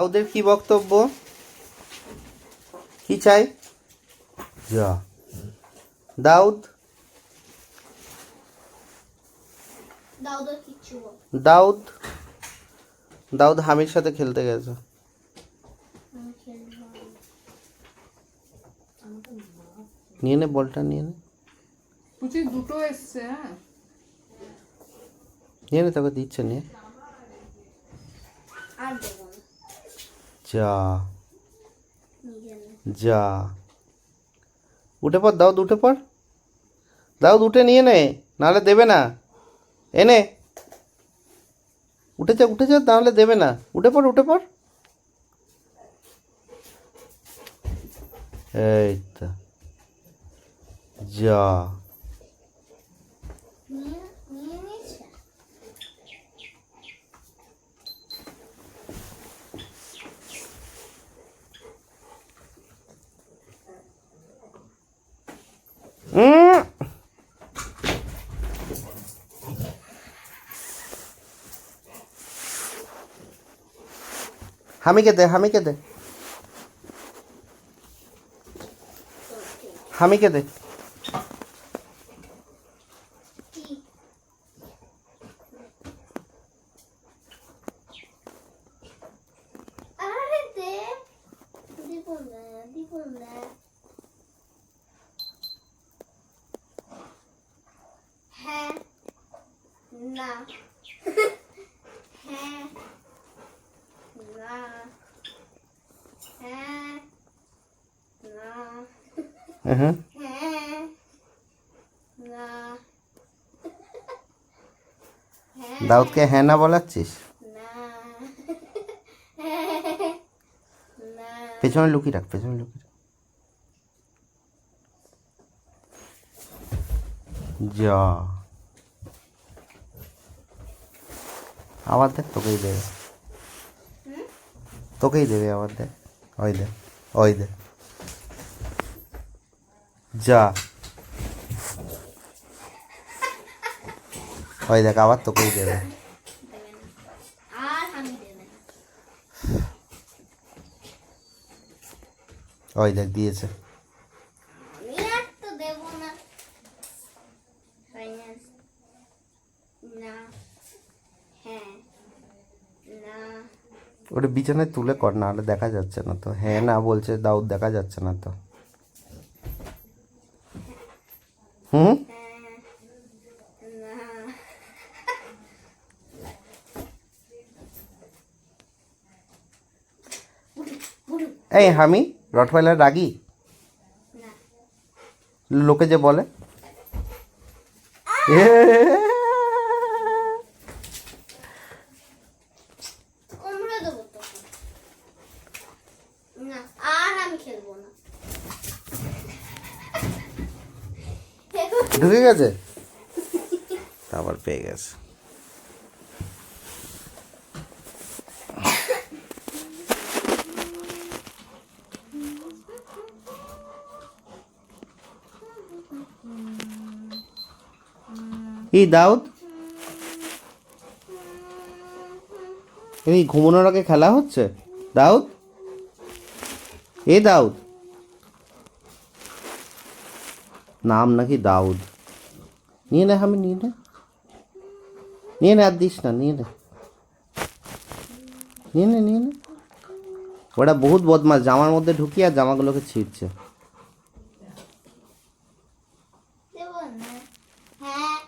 ওদের কি বক্তব্য? কি চাই? যা। দাউদ? দাউদা দাউদ? দাউদ হামির সাথে খেলতে গেছে। নিয়ে নে বলটা নিয়ে নে। পুচি দুটো এসছে হ্যাঁ? নিয়ে নে তোকে দিচ্ছে নিয়ে। আর যা। যা। উঠে পর দাউদ উঠে পর দাউদ উঠে নিয়ে নে নাহলে দেবে না। এনে উঠে যা উঠে যা নাহলে দেবে না। উঠে পর উঠে পর এই তো। যা। হামিকে দে হামিকে দে। হামিকে দে। হ্যাঁ না হ্যাঁ না হ্যাঁ না হুম হ্যাঁ হ্যাঁ দাউদকে হ্যাঁ না বলাচ্ছিস? পেছনে লুকিয়ে রাখ পেছনে লুকিয়ে রাখ। যা। আবার দেখ তোকেই দেবে। তোকেই দেবে আবার দেখ। ওই দেখ ওই দেখ। যা। ওই দেখ, আবার তোকেই দেবে। ওই দেখ, দিয়েছে। হ্যাঁ ওটা বিছানায় তুলে কর না হলে দেখা যাচ্ছে না তো। হ্যাঁ না বলছে, দাউদ দেখা যাচ্ছে না তো। হুম? এই হামি রটওয়াইলার রাগি? লোকে যে বলে? এ, কুমড়ো দেবো তো না আর আমি খেলব না ঢুকে গেছে? আবার পেয়ে গেছে। এই দাউদ এই ঘুমানোর আগে খেলা হচ্ছে? দাউদ? এ দাউদ নাম নাকি দাউদ? নিয়ে নে আমি নিয়ে নে। নিয়ে নে আর দিস না, নিয়ে নে। নিয়ে নে নিয়ে নে। ওটা বহুত বদমাস, জামার মধ্যে ঢুকিয়ে আর জামাগুলোকে ছিঁড়ছে। হ্যাঁ